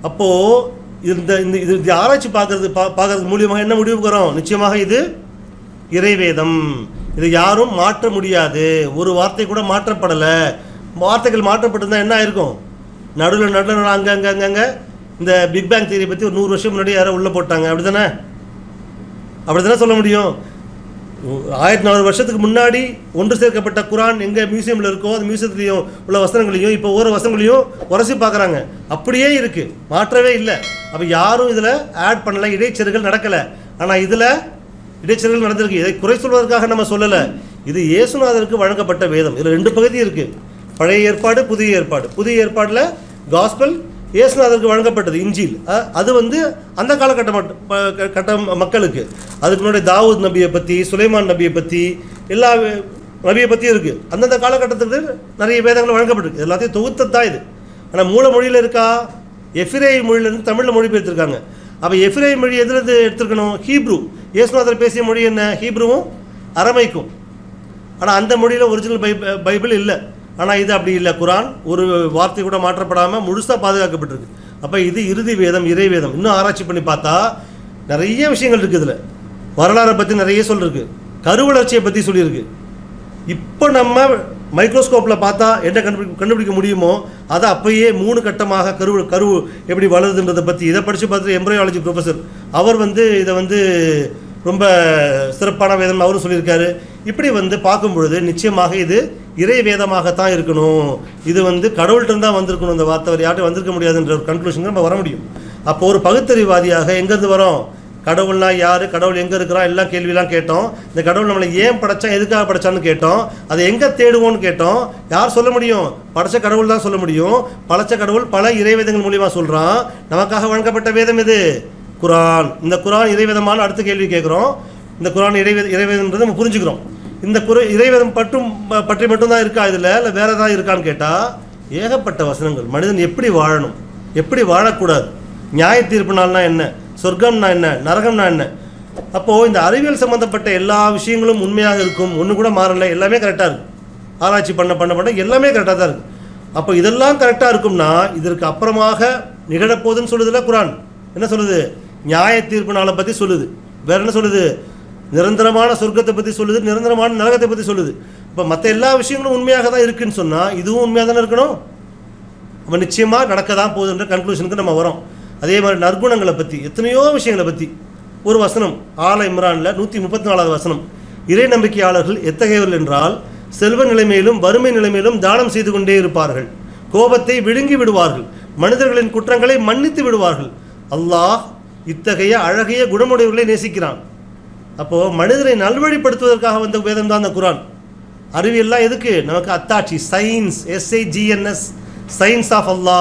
A: அப்போது இந்த இந்த இது இது ஆராய்ச்சி பார்க்கறது பா பார்க்கறது மூலியமாக என்ன முடிவுக்கு வரும்? நிச்சயமாக இது இறைவேதம். இதை யாரும் மாற்ற முடியாது. ஒரு வார்த்தை கூட மாற்றப்படலை. வார்த்தைகள் மாற்றப்பட்டிருந்தால் என்ன ஆயிருக்கும்? நடுவில் நடுவில் அங்கே அங்கே அங்கே இந்த பிக் பேங் தியரி பற்றி ஒரு நூறு வருஷம் முன்னாடி யாரோ உள்ளே போட்டாங்க. அப்படி தானே அப்படி தானே சொல்ல முடியும்? ஆயிரத்தி நானூறு வருஷத்துக்கு முன்னாடி ஒன்று சேர்க்கப்பட்ட குரான் எங்கே மியூசியமில் இருக்கோ அந்த மியூசியத்துலேயும் உள்ள வசனங்களையும் இப்போ ஒவ்வொரு வசனங்களையும் உரசி பார்க்குறாங்க. அப்படியே இருக்குது மாற்றவே இல்லை. அப்போ யாரும் இதில் ஆட் பண்ணலை இடைச்செருகள் நடக்கலை. ஆனால் இதில் இடைச்செருகள் நடந்திருக்கு. இதை குறை சொல்வதற்காக நம்ம சொல்லலை. இது இயேசுநாதருக்கு வழங்கப்பட்ட வேதம். இதில் ரெண்டு பகுதி இருக்குது பழைய ஏற்பாடு புதிய ஏற்பாடு. புதிய ஏற்பாடில் காஸ்பல் இயேசுநாதருக்கு வழங்கப்பட்டது இஞ்சில் அது வந்து அந்த காலகட்ட க- கட்ட மக்களுக்கு. அதுக்கு முன்னாடி தாவூத் நபியை பற்றி சுலைமான் நபியை பற்றி எல்லா நபியை பற்றியும் இருக்குது அந்தந்த காலகட்டத்துக்கு நிறைய வேதங்கள் வழங்கப்பட்டிருக்கு. எல்லாத்தையும் தொகுத்தது தான் இது. ஆனால் மூல மொழியில் இருக்கா? எஃபிரே மொழியிலேருந்து தமிழில் மொழிபெயர்த்திருக்காங்க. அப்போ எஃபிரே மொழி எதுலேருந்து எடுத்துருக்கணும்? ஹீப்ரு. இயேசுநாதர் பேசிய மொழி என்ன? ஹீப்ருவும் அரமைக்கும். ஆனால் அந்த மொழியில் ஒரிஜினல் பை பைபிள் இல்லை. ஆனால் இது அப்படி இல்லை. குரான் ஒரு வார்த்தை கூட மாற்றப்படாமல் முழுசாக பாதுகாக்கப்பட்டிருக்கு. அப்போ இது இறுதி வேதம் இறை வேதம். இன்னும் ஆராய்ச்சி பண்ணி பார்த்தா நிறைய விஷயங்கள் இருக்குது இதில். வரலாறை பற்றி நிறைய சொல்லியிருக்கு கருவளர்ச்சியை பற்றி சொல்லியிருக்கு. இப்போ நம்ம மைக்ரோஸ்கோப்பில் பார்த்தா என்ன கண்டுபிடி கண்டுபிடிக்க முடியுமோ அதை அப்பயே மூணு கட்டமாக கரு கரு எப்படி வளருதுன்றதை பற்றி இதை படித்து பார்த்துட்டு எம்ப்ரையாலஜி ப்ரொஃபஸர் அவர் வந்து இதை வந்து ரொம்ப சிறப்பான வேதம் அவரும் சொல்லியிருக்காரு. இப்படி வந்து பார்க்கும் பொழுது நிச்சயமாக இது இறை வேதமாகத்தான் இருக்கணும். இது வந்து கடவுள்கிட்ட தான் வந்திருக்கணும். இந்த வார்த்தை அவர் யார்ட்டும் வந்திருக்க முடியாதுன்ற ஒரு கன்க்ளூஷனுக்கு நம்ம வர முடியும். அப்போ ஒரு பகுத்தறிவாதியாக எங்கேருந்து வரோம்? கடவுள்னா யார்? கடவுள் எங்கே இருக்கிறான்? எல்லாம் கேள்வியெலாம் கேட்டோம். இந்த கடவுள் நம்மளை ஏன் படைச்சான் எதுக்காக படைச்சான்னு கேட்டோம். அதை எங்கே தேடுவோம்னு கேட்டோம். யார் சொல்ல முடியும்? படைச்ச கடவுள் தான் சொல்ல முடியும். படைச்ச கடவுள் பல இறைவேதங்கள் மூலியமாக சொல்கிறான் நமக்காக வழங்கப்பட்ட வேதம் எது? குரான். இந்த குரான் இறைவேதமான அடுத்த கேள்வி கேட்குறோம். இந்த குரான் இறைவே இறைவேதம்ன்றதை நம்ம புரிஞ்சுக்கிறோம். இந்த குறை இறைவேதம் பற்றும் ப- பற்றி மட்டும்தான் இருக்கா இதில்? இல்லை வேறு ஏதாவது இருக்கான்னு கேட்டால் ஏகப்பட்ட வசனங்கள். மனிதன் எப்படி வாழணும்? எப்படி வாழக்கூடாது? நியாய தீர்ப்பு நாள்னா என்ன? சொர்க்கம்னா என்ன? நரகம்னா என்ன? அப்போது இந்த அறிவியல் சம்மந்தப்பட்ட எல்லா விஷயங்களும் உண்மையாக இருக்கும். ஒன்று கூட மாறல. எல்லாமே கரெக்டாக இருக்கு. ஆராய்ச்சி பண்ண பண்ண பண்ண எல்லாமே கரெக்டாக தான் இருக்குது அப்போ இதெல்லாம் கரெக்டாக இருக்கும்னா இதற்கு அப்புறமாக நிகழப்போகுதுன்னு சொல்லுதுல குரான். என்ன சொல்லுது? நியாய தீர்ப்பு நாளை பற்றி சொல்லுது. வேற என்ன சொல்லுது? நிரந்தரமான சொர்க்கத்தை பற்றி சொல்லுது நிரந்தரமான நரகத்தை பற்றி சொல்லுது. இப்போ மற்ற எல்லா விஷயங்களும் உண்மையாக தான் இருக்குன்னு சொன்னால் இதுவும் உண்மையாக தானே இருக்கணும்? அப்போ நிச்சயமாக நடக்க தான் போகுதுன்ற கன்க்ளூஷனுக்கு நம்ம வரோம். அதே மாதிரி நற்குணங்களை பற்றி எத்தனையோ விஷயங்களை பற்றி ஒரு வசனம் ஆல இம்ரானில் நூற்றி முப்பத்தி நாலாவது வசனம். இறை நம்பிக்கையாளர்கள் எத்தகையவர்கள் என்றால் செல்வ நிலைமையிலும் வறுமை நிலைமையிலும் தானம் செய்து கொண்டே இருப்பார்கள். கோபத்தை விழுங்கி விடுவார்கள். மனிதர்களின் குற்றங்களை மன்னித்து விடுவார்கள். அல்லாஹ் இத்தகைய அழகிய குணமுடையவர்களை நேசிக்கிறான். அப்போது மனிதரை நல்வழிப்படுத்துவதற்காக வந்த வேதம் தான் அந்த குரான். அறிவியல்லாம் எதுக்கு? நமக்கு அத்தாட்சி science S I G N S science of Allah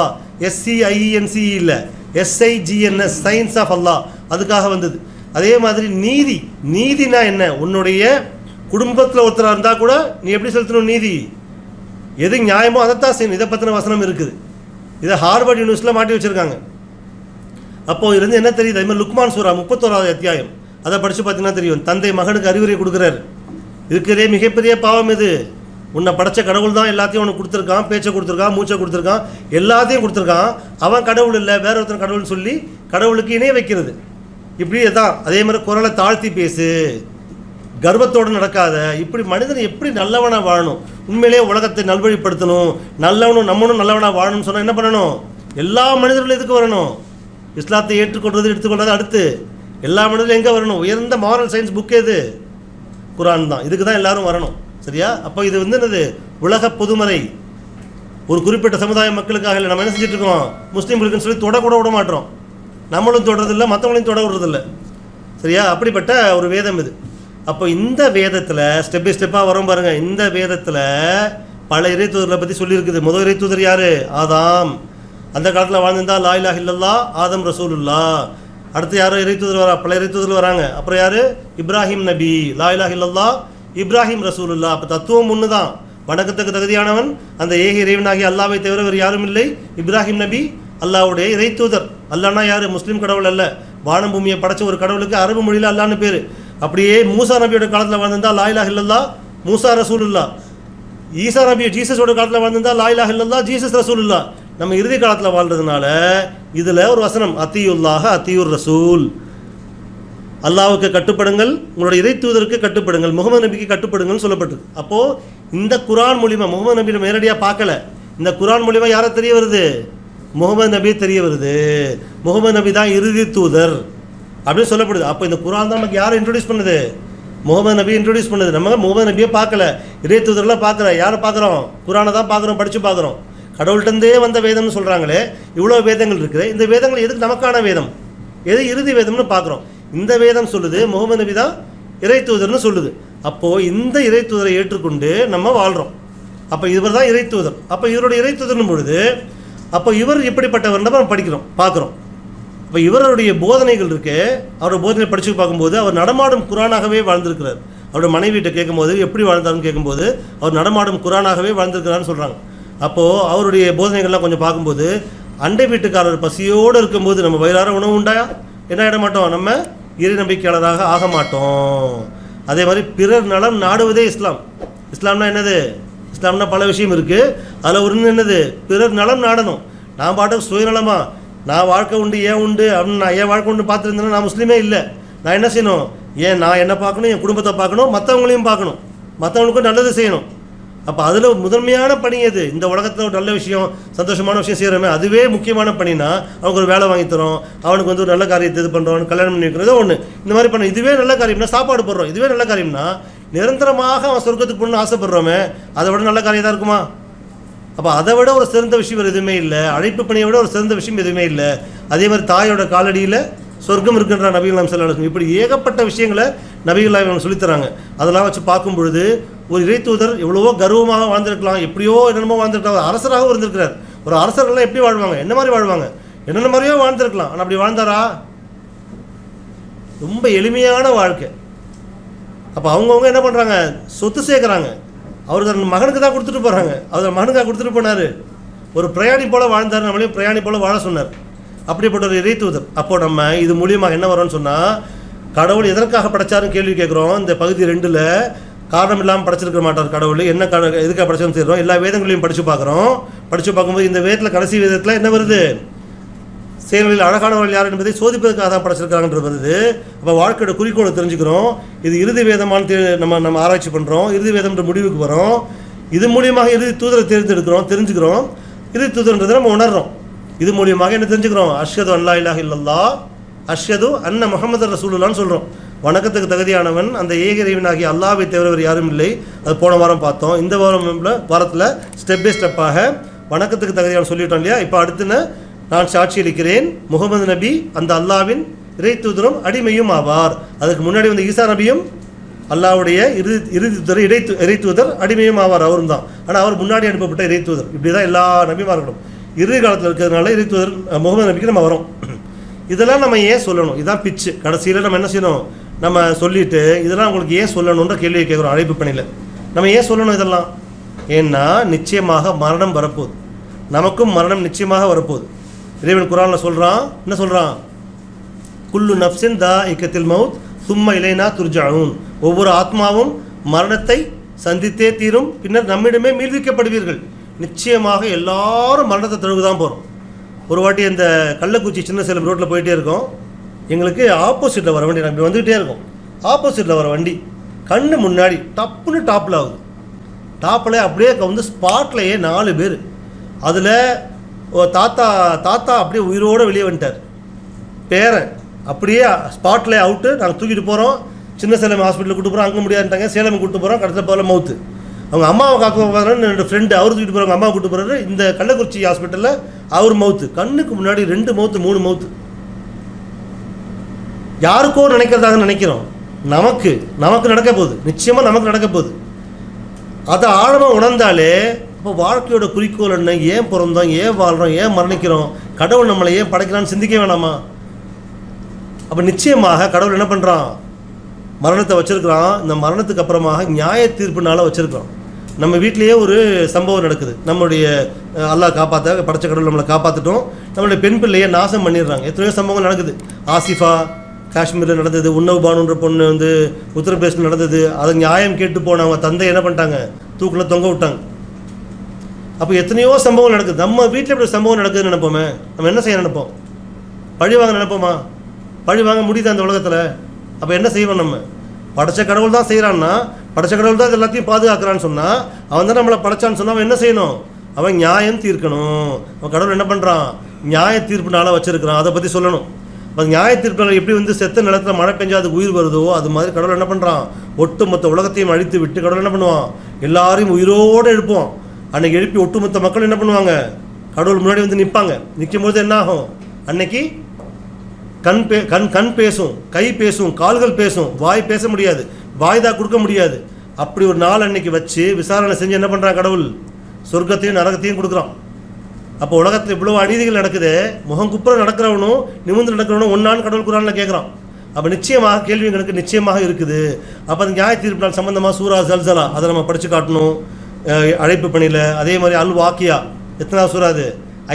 A: S C I N C இல்லை. S I G N S science of அல்லா அதுக்காக வந்தது. அதே மாதிரி நீதி. நீதினா என்ன? உன்னுடைய குடும்பத்தில் ஒருத்தராக இருந்தால் கூட நீ எப்படி செலுத்தணும் நீதி? எது நியாயமோ அதைத்தான் செய்யணும். இதை பற்றின வசனம் இருக்குது. இதை ஹார்வர்ட் யூனிவர்சிட்டியில் மாட்டி வச்சுருக்காங்க. அப்போது இருந்து என்ன தெரியுது? அதுமாதிரி லுக்மான் சூரா முப்பத்தோராவது அத்தியாயம். அதை படித்து பார்த்தீங்கன்னா தெரியும். தந்தை மகனுக்கு அறிவுரை கொடுக்குறாரு. இருக்கிறதே மிகப்பெரிய பாவம் இது. உன்னை படைச்ச கடவுள் தான் எல்லாத்தையும் உனக்கு கொடுத்துருக்கான். பேச்சை கொடுத்துருக்கான் மூச்சை கொடுத்துருக்கான் எல்லாத்தையும் கொடுத்துருக்கான். அவன் கடவுள் இல்லை வேற ஒருத்தன் கடவுள்னு சொல்லி கடவுளுக்கு இணைய வைக்கிறது. இப்படியே தான். அதே மாதிரி குரலை தாழ்த்தி பேசு. கர்வத்தோடு நடக்காத. இப்படி மனிதன் எப்படி நல்லவனாக வாழணும்? உண்மையிலேயே உலகத்தை நல்வழிப்படுத்தணும். நல்லவனும் நம்மளும் நல்லவனாக வாழணும்னு சொன்னால் என்ன பண்ணணும்? எல்லா மனிதர்களும் எதுக்கு வரணும்? இஸ்லாத்தை ஏற்றுக்கொள்வது எடுத்துக்கொள்வது அடுத்து. எல்லா மனிதர்களும் எங்கே வரணும்? உயர்ந்த மாரல் சயின்ஸ் புக் எது? குரான் தான். இதுக்கு தான் எல்லாரும் வரணும். சரியா? அப்போ இது வந்து என்னது? உலக பொதுமறை. ஒரு குறிப்பிட்ட சமுதாய மக்களுக்காக இல்லை நம்ம என்ன செஞ்சுட்டு இருக்கோம் முஸ்லீம்களுக்குன்னு சொல்லி தொட கூட விட மாட்டோம். நம்மளும் தொடறதில்ல மற்றவங்களையும் தொட விடுறதில்லை. சரியா? அப்படிப்பட்ட ஒரு வேதம் இது. அப்போ இந்த வேதத்தில் ஸ்டெப் பை ஸ்டெப்பாக வரும் பாருங்கள் இந்த வேதத்தில் பல இறைத்தூதர்களை பற்றி சொல்லியிருக்குது. முதல் இறைத்தூதர் யார்? ஆதாம். அந்த காலத்தில் வாழ்ந்திருந்தா லா இல்லல்லா ஆதம் ரசூலுல்லா அடுத்து யாரோ இறைத்துதல் வரா பல இறைத்துதல் வராங்க. அப்புறம் யார்? இப்ராஹிம் நபி. லா இலாஹ இல்லல்லா இப்ராஹிம் ரசூலுல்லா அப்போ தத்துவம் ஒன்று தான் வணக்கத்துக்கு தகுதியானவன் அந்த ஏக இறைவனாகி அல்லாவை தவிர வேறு யாரும் இல்லை. இப்ராஹிம் நபி அல்லாவுடைய இறைத்தூதர். அல்லானா யார்? முஸ்லீம் கடவுள் அல்ல. வானம் பூமியை படைச்ச ஒரு கடவுளுக்கு அரபு மொழியில் அல்லான்னு பேர். அப்படியே மூசா நபியோட காலத்தில் வாழ்ந்திருந்தா லா இலாஹ இல்லல்லா மூசா ரசூலுல்லா ஈசா நபி ஜீசஸோட காலத்தில் வாழ்ந்திருந்தா லா இலாஹ இல்லல்லா ஜீசஸ் ரசூலுல்லா நம்ம இறுதி காலத்தில் வாழ்றதுனால இதில் ஒரு வசனம் அத்தியுல்லாக அத்தியுர் ரசூல். அல்லாவுக்கு கட்டுப்படுங்கள் உங்களுடைய இறை தூதருக்கு கட்டுப்படுங்கள் முகமது நபிக்கு கட்டுப்படுங்கள்னு சொல்லப்பட்டது. அப்போது இந்த குரான் மூலிமா முகமது நபி நேரடியாக பார்க்கல. இந்த குரான் மூலிமா யாரை தெரிய வருது? முகமது நபி தெரிய வருது. முகமது நபி தான் இறுதி தூதர். அப்படின்னு சொல்லப்படுது. அப்போ இந்த குரான் தான் நமக்கு யாரை இன்ட்ரடியூஸ் பண்ணுது? முகமது நபி இன்ட்ரடியூஸ் பண்ணுது. நம்ம முகமது நபியை பார்க்கல. இறை தூதரெலாம் பார்க்கல. யாரை பார்க்குறோம்? குரானை தான் பார்க்குறோம் படித்து பார்க்குறோம். கடவுள்கிட்டருந்தே வந்த வேதம்னு சொல்கிறாங்களே இவ்வளோ வேதங்கள் இருக்குது. இந்த வேதங்கள் எதுக்கு நமக்கான வேதம்? எது இறுதி வேதம்னு பார்க்குறோம். இந்த வேதம் சொல்லுது முகமது நபி தான் இறை தூதர்னு சொல்லுது. அப்போது இந்த இறை தூதரை ஏற்றுக்கொண்டு நம்ம வாழ்கிறோம் அப்போ இவர் தான் இறை தூதர். அப்போ இவருடைய இறை தூதர்னும் பொழுது அப்போ இவர் எப்படிப்பட்டவர் நம்ம படிக்கிறோம் பார்க்குறோம். இப்போ இவருடைய போதனைகள் இருக்கு அவருடைய போதனை படித்து பார்க்கும்போது அவர் நடமாடும் குரானாகவே வாழ்ந்திருக்கிறார். அவருடைய மனைவிட்ட கேட்கும்போது எப்படி வாழ்ந்தாருன்னு கேட்கும்போது அவர் நடமாடும் குரானாகவே வாழ்ந்திருக்கிறான்னு சொல்கிறாங்க அப்போது அவருடைய போதனைகள்லாம் கொஞ்சம் பார்க்கும்போது அண்டை வீட்டுக்காரர் பசியோடு இருக்கும்போது நம்ம வயிறார உணவு உண்டா என்ன ஆகிட மாட்டோம்? நம்ம இறை நம்பிக்கையாளராக ஆக மாட்டோம். அதே மாதிரி பிறர் நலம் நாடுவதே இஸ்லாம். இஸ்லாம்னா என்னது? இஸ்லாம்னா பல விஷயம் இருக்குது அதில் ஒரு என்னது? பிறர் நலம் நாடணும். நான் பாட்டுக்கு சுயநலமா நான் வாழ்க்கை உண்டு ஏன் உண்டு அப்படின்னு நான் ஏன் வாழ்க்கை உண்டு பார்த்துருந்தேன்னா நான் முஸ்லீமே இல்லை. நான் என்ன செய்யணும்? ஏன் நான் என்ன பார்க்கணும்? என் குடும்பத்தை பார்க்கணும்? மற்றவங்களையும் பார்க்கணும். மற்றவங்களுக்கும் நல்லது செய்யணும். அப்போ அதில் முதன்மையான பணி எது? இந்த உலகத்தில் ஒரு நல்ல விஷயம் சந்தோஷமான விஷயம் செய்கிறோமே அதுவே முக்கியமான பணினா அவனுக்கு ஒரு வேலை வாங்கி தரோம் அவனுக்கு வந்து ஒரு நல்ல காரியத்தை இது பண்ணுறோம் கல்யாணம் பண்ணி வைக்கிறதோ ஒன்று இந்த மாதிரி பண்ண இதுவே நல்ல காரியம்னா சாப்பாடு போடுறோம். இதுவே நல்ல காரியம்னா நிரந்தரமாக அவன் சொர்க்கத்துக்கு போகணும்னு ஆசைப்படுறோமே அதை விட நல்ல காரியம் தான் இருக்குமா? அப்போ அதை விட ஒரு சிறந்த விஷயம் எதுவுமே இல்லை. அழைப்பு பணியை விட ஒரு சிறந்த விஷயம் எதுவுமே இல்லை. அதே மாதிரி தாயோட காலடியில் சொர்க்கம் இருக்கின்ற நபிகள் நாம் செல்லும் இப்படி ஏகப்பட்ட விஷயங்களை நபிகள் நாயகம் சொல்லித்தராங்க அதெல்லாம் வச்சு பார்க்கும் பொழுது ஒரு இறைத்தூதர் எவ்வளவோ கர்வமாக வாழ்ந்திருக்கலாம் எப்படியோ என்னென்னமோ வாழ்ந்திருக்கலாம் அரசராகவும் இருந்திருக்கிறார். ஒரு அரசர்கள்லாம் எப்படி வாழ்வாங்க? என்ன மாதிரி வாழ்வாங்க? என்னென்ன மாதிரியோ வாழ்ந்திருக்கலாம். ஆனால் அப்படி வாழ்ந்தாரா? ரொம்ப எளிமையான வாழ்க்கை. அப்போ அவங்கவுங்க என்ன பண்ணுறாங்க சொத்து சேர்க்குறாங்க. அவர் தன் மகனுக்கு தான் கொடுத்துட்டு போகிறாங்க அவர் மகனுக்காக கொடுத்துட்டு போனார். ஒரு பிரயாணி போல் வாழ்ந்தார் நம்மளையும் பிரயாணி போல் வாழ சொன்னார். அப்படிப்பட்ட ஒரு இறைத்தூதர் அப்போ நம்ம இது மூலியமாக என்ன வரோம்னு சொன்னால் கடவுள் எதற்காக படைச்சாருன்னு கேள்வி கேட்குறோம். இந்த பகுதி ரெண்டில் காரணம் இல்லாமல் படைச்சிருக்க மாட்டார் கடவுள். என்ன கட எதுக்காக படைச்சோன்னு தெரியும் எல்லா வேதங்களையும் படித்து பார்க்குறோம். படித்து பார்க்கும்போது இந்த வேதத்தில் கடைசி வேதத்தில் என்ன வருது? செயல்களில் அழகானவர்கள் யார் என்பதை சோதிப்பதற்காக தான் படைச்சிருக்காங்கன்றது வருது. அப்போ வாழ்க்கையோட குறிக்கோளை தெரிஞ்சுக்கிறோம். இது இறுதி வேதமானு நம்ம நம்ம ஆராய்ச்சி பண்ணுறோம் இறுதி வேதம்ன்ற முடிவுக்கு வரோம் இது மூலியமாக இறுதி தூதரை தேர்ந்தெடுக்கிறோம் தெரிஞ்சுக்கிறோம். இறுதி தூதர்ன்றதை நம்ம உணர்றோம். இது மூலியமாக என்ன தெரிஞ்சுக்கிறோம்? அஷ்ஹது அல்லா இல்லாஹ் இல்லல்லா அஷ்ஹது அன்ன முகமது ரசூலுல்லான்னு சொல்கிறோம் வணக்கத்துக்கு தகுதியானவன் அந்த ஏகரைவனாகிய அல்லாவை தவிர யாரும் இல்லை. அது போன வாரம் பார்த்தோம். இந்த வாரம் வாரத்தில் ஸ்டெப் பை ஸ்டெப்பாக வணக்கத்துக்கு தகுதியான சொல்லிட்டோம் இல்லையா? இப்போ அடுத்துன்னு நான் சாட்சியளிக்கிறேன் முகமது நபி அந்த அல்லாவின் இறைத்தூதரும் அடிமையும் ஆவார். அதுக்கு முன்னாடி வந்த ஈசா நபியும் அல்லாவுடைய இறுதி இறுதி தூதர் இடை இறை தூதர் அடிமையும் ஆவார். அவரும் தான். ஆனால் அவர் முன்னாடி அனுப்பப்பட்ட இறைத்தூதர் இப்படி தான் எல்லா நபிமார்களும். இறுதி காலத்தில் இருக்கிறதுனால இறை தூதர் முகமது நபிக்கு நம்ம வரோம். இதெல்லாம் நம்ம ஏன் சொல்லணும்? இதான் பிச்சு கடைசியில் நம்ம என்ன செய்யணும்? நம்ம சொல்லிட்டு இதெல்லாம் உங்களுக்கு ஏன் சொல்லணுன்ற கேள்வியை கேட்குறோம். அழைப்பு பணியில். நம்ம ஏன் சொல்லணும் இதெல்லாம்? ஏன்னா நிச்சயமாக மரணம் வரப்போகுது. நமக்கும் மரணம் நிச்சயமாக வரப்போகுது. இறைவன் குரானில் சொல்கிறான் என்ன சொல்கிறான் குல்லு நஃப்சின் தா இக்கத்தில் மவுத் சும்மா இலைனா துர்ஜாவும் ஒவ்வொரு ஆத்மாவும் மரணத்தை சந்தித்தே தீரும். பின்னர் நம்மிடமே மீள்விக்கப்படுவீர்கள். நிச்சயமாக எல்லாரும் மரணத்தை தழுவு தான் போகிறோம் ஒரு வாட்டி இந்த கள்ளக்குறிச்சி சின்ன சேலம் ரோட்டில் போயிட்டே இருக்கோம். எங்களுக்கு ஆப்போசிட்டில் வர வண்டி நாங்கள் வந்துக்கிட்டே இருக்கோம். ஆப்போசிட்டில் வர வண்டி கண்ணு முன்னாடி டப்புன்னு டாப்பில் ஆகுது. டாப்பில் அப்படியே வந்து ஸ்பாட்லேயே நாலு பேர். அதில் தாத்தா தாத்தா அப்படியே உயிரோடு வெளியே வந்துட்டார். பேரன் அப்படியே ஸ்பாட்லேயே அவுட்டு நாங்கள் தூக்கிட்டு போகிறோம் சின்ன சேலம் ஹாஸ்பிட்டலுக்கு கூட்டு போகிறோம் அங்கே முடியாதுட்டாங்க சேலம் கூட்டு போகிறோம் கடைசியில் போகிற மவுத்து. அவங்க அம்மாவை காக்க போகிறான்னு ரெண்டு ஃப்ரெண்டு அவர் தூக்கிட்டு போகிறாங்க அம்மா கூட்டு போகிறாரு இந்த கள்ளக்குறிச்சி ஹாஸ்பிட்டலில் அவர் மவுத்து. கண்ணுக்கு முன்னாடி ரெண்டு மவுத்து மூணு மவுத்து. யாருக்கோ நினைக்கிறதாக நினைக்கிறோம். நமக்கு நமக்கு நடக்க போகுது. நிச்சயமாக நமக்கு நடக்க போகுது. அதை ஆழமாக உணர்ந்தாலே இப்போ வாழ்க்கையோட குறிக்கோள் என்ன? ஏன் பிறந்தோம்? ஏன் வாழ்கிறோம் ஏன் மரணிக்கிறோம்? கடவுள் நம்மளை ஏன் படைக்கிறான்னு சிந்திக்க வேணாமா? அப்போ நிச்சயமாக கடவுள் என்ன பண்ணுறான் மரணத்தை வச்சுருக்கிறான். இந்த மரணத்துக்கு அப்புறமாக நியாய தீர்ப்புனால வச்சுருக்கிறோம் நம்ம வீட்டிலேயே ஒரு சம்பவம் நடக்குது. நம்மளுடைய அல்லாஹ் காப்பாற்ற படைச்ச கடவுள் நம்மளை காப்பாற்றிட்டோம் நம்மளுடைய பெண் பிள்ளையை நாசம் பண்ணிடுறாங்க. எத்தனையோ சம்பவங்கள் நடக்குது. ஆசிஃபா காஷ்மீரில் நடந்தது உன்னவ் பானுன்ற பொண்ணு வந்து உத்தரப்பிரதேஷில் நடந்தது அதை நியாயம் கேட்டு போன அவங்க தந்தை என்ன பண்ணிட்டாங்க? தூக்கில் தொங்க விட்டாங்க. அப்போ எத்தனையோ சம்பவம் நடக்குது. நம்ம வீட்டில் இப்படி சம்பவம் நடக்குதுன்னு நினைப்போமே? நம்ம என்ன செய்ய நினைப்போம்? பழி வாங்க நினைப்போமா? பழி வாங்க முடியுது அந்த உலகத்தில்? அப்போ என்ன செய்வோம் நம்ம? படைச்ச கடவுள் தான் செய்கிறான்னா படைச்ச கடவுள் தான் இது எல்லாத்தையும் பாதுகாக்கிறான்னு சொன்னால் அவன் தான் நம்மளை படைச்சான்னு சொன்னால் அவன் என்ன செய்யணும்? அவன் நியாயம் தீர்க்கணும். அவன் கடவுள் என்ன பண்ணுறான் நியாய தீர்ப்புனால வச்சுருக்கிறான். அதை பற்றி சொல்லணும். அது நியாய தீர்ப்புனால எப்படி வந்து செத்த நிலத்தில் மழை பெஞ்சா அது உயிர் வருதோ அது மாதிரி கடவுள் என்ன பண்ணுறான் ஒட்டுமொத்த உலகத்தையும் அழித்து விட்டு கடவுள் என்ன பண்ணுவான்? எல்லாரையும் உயிரோடு எழுப்போம் அன்னைக்கு எழுப்பி ஒட்டுமொத்த மக்கள் என்ன பண்ணுவாங்க? கடவுள் முன்னாடி வந்து நிற்பாங்க. நிற்கும்போது என்ன ஆகும் அன்னைக்கு கண் பே கண் கண் பேசும் கை பேசும் கால்கள் பேசும் வாய் பேச முடியாது வாய்தா கொடுக்க முடியாது. அப்படி ஒரு நாள் அன்னைக்கு வச்சு விசாரணை செஞ்சு என்ன பண்ணுறான் கடவுள்? சொர்க்கத்தையும் நரகத்தையும் கொடுக்குறான். அப்போ உலகத்தில் இவ்வளோ அநீதிகள் நடக்குது முகம் குப்புற நடக்கிறவனும் நிமிர்ந்து நடக்கிறவனும் ஒன்னான்னு கடவுள் குரானில் கேட்குறான் அப்போ நிச்சயமாக கேள்வி எங்களுக்கு நிச்சயமாக இருக்குது. அப்போ அந்த நியாய தீர்ப்பு நாள் சம்பந்தமாக சூரா ஜல்சலா அதை நம்ம படித்து காட்டணும். அழைப்பு பணியில் அதே மாதிரி அல் வாக்கியா எத்தனாவது சூறா அது?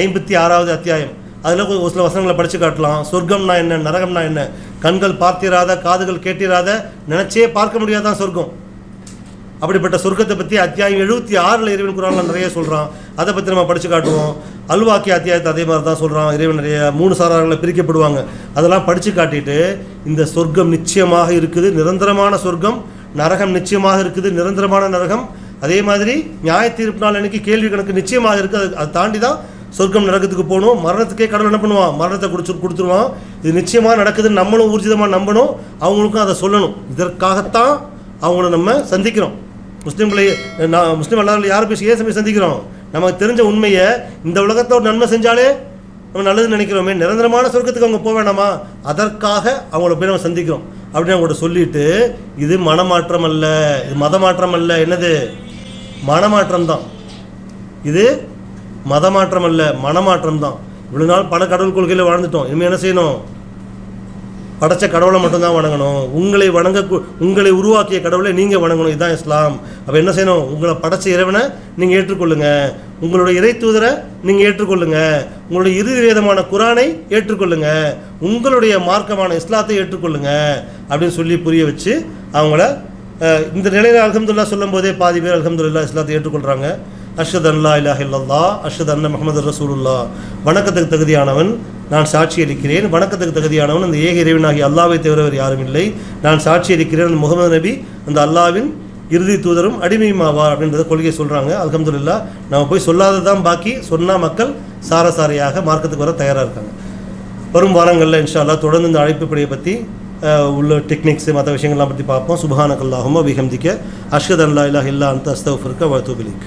A: ஐம்பத்தி ஆறாவது அத்தியாயம். அதில் ஒரு சில வசனங்களை படித்து காட்டலாம். சொர்க்கம்னா என்ன நரகம்னா என்ன? கண்கள் பார்த்திராத காதுகள் கேட்டிராத நினச்சே பார்க்க முடியாதான் சொர்க்கம். அப்படிப்பட்ட சொர்க்கத்தை பற்றி அத்தியாயம் எழுபத்தி ஆறில் இறைவன் குரானில் நிறைய சொல்கிறான் அதை பற்றி நம்ம படித்து காட்டுவோம். அல்வாக்கி அத்தியாயத்தை அதே மாதிரி தான் சொல்கிறான் இறைவன் நிறைய மூணு சாராரங்களை பிரிக்கப்படுவாங்க அதெல்லாம் படித்து காட்டிட்டு இந்த சொர்க்கம் நிச்சயமாக இருக்குது. நிரந்தரமான சொர்க்கம் நரகம் நிச்சயமாக இருக்குது. நிரந்தரமான நரகம். அதே மாதிரி நியாய தீர்ப்பு நாள் அன்னைக்கு கேள்வி கணக்கு நிச்சயமாக இருக்குது அது அதை தாண்டி தான் சொர்க்கம் நரகத்துக்கு போகணும். மரணத்துக்கே கடவுள் என்ன பண்ணுவான்? மரணத்தை குடிச்சு கொடுத்துருவான். இது நிச்சயமாக நடக்குதுன்னு நம்மளும் ஊர்ஜிதமாக நம்பணும். அவங்களுக்கும் அதை சொல்லணும். இதற்காகத்தான் அவங்கள நம்ம சந்திக்கிறோம். முஸ்லீம்களை நான் முஸ்லீம் அல்லாத யாரை பேசி ஏன் சமயம் சந்திக்கிறோம்? நமக்கு தெரிஞ்ச உண்மையை இந்த உலகத்தை ஒரு நன்மை செஞ்சாலே நம்ம நல்லதுன்னு நினைக்கிறோமே. நிரந்தரமான சொர்க்கத்துக்கு அவங்க போக வேணாமா அதற்காக அவங்கள போய் நம்ம சந்திக்கிறோம். அப்படின்னு அவங்கள்ட்ட சொல்லிட்டு இது மனமாற்றம் அல்ல. இது மதமாற்றம் அல்ல. என்னது? மனமாற்றம் தான். இது மதமாற்றம் அல்ல. மனமாற்றம் தான். இவ்வளோ நாள் பல கடவுள் கொள்கையில் வாழ்ந்துட்டோம். இனிமேல் என்ன செய்யணும்? படைச்ச கடவுளை மட்டும்தான் வணங்கணும். உங்களை வணங்க உங்களை உருவாக்கிய கடவுளை நீங்கள் வணங்கணும். இதுதான் இஸ்லாம். அப்போ என்ன செய்யணும்? உங்களை படைச்ச இறைவனை நீங்கள் ஏற்றுக்கொள்ளுங்க. உங்களுடைய இறை தூதரை நீங்கள் ஏற்றுக்கொள்ளுங்க. உங்களுடைய இறுதி வேதமான குரானை ஏற்றுக்கொள்ளுங்க. உங்களுடைய மார்க்கமான இஸ்லாத்தை ஏற்றுக்கொள்ளுங்க. அப்படின்னு சொல்லி புரிய வச்சு அவங்கள இந்த நிலையில் அலமதுல்லா சொல்லும் போதே பாதி பேர் அலமதுல்லா இஸ்லாத்தை ஏற்றுக்கொள்கிறாங்க அர்ஷத் அல்லா இலாஹ இல்லல்லா அஷ்ஹது அன்ன முகமது ரசூலுல்லா வணக்கத்துக்கு தகுதியானவன் நான் சாட்சி அளிக்கிறேன் வணக்கத்துக்கு தகுதியானவன் அந்த ஏக இறைவனாகி அல்லாவை தவிரவர் யாரும் இல்லை நான் சாட்சி அளிக்கிறேன் அந்த முகமது நபி அந்த அல்லாவின் இறுதி தூதரும் அடிமையுமாவார் அப்படின்றத கொள்கையை சொல்கிறாங்க அலகம்துல்லா நம்ம போய் சொல்லாததான் பாக்கி. சொன்னால் மக்கள் சாரசாரையாக மார்க்கத்துக்கு வர தயாராக இருக்காங்க. வரும் வாரங்களில் இன்ஷா தொடர்ந்து இந்த அழைப்பு பணியை பற்றி உள்ள டெக்னிக்ஸ் மற்ற விஷயங்கள்லாம் பற்றி பார்ப்போம். சுபஹானக்கல்லாஹுமா விஹம்திக்க அஷ்கத் அல்லா இல்லா இல்லா அந்த அஸ்தஃபுர்க வத்துபிலிக்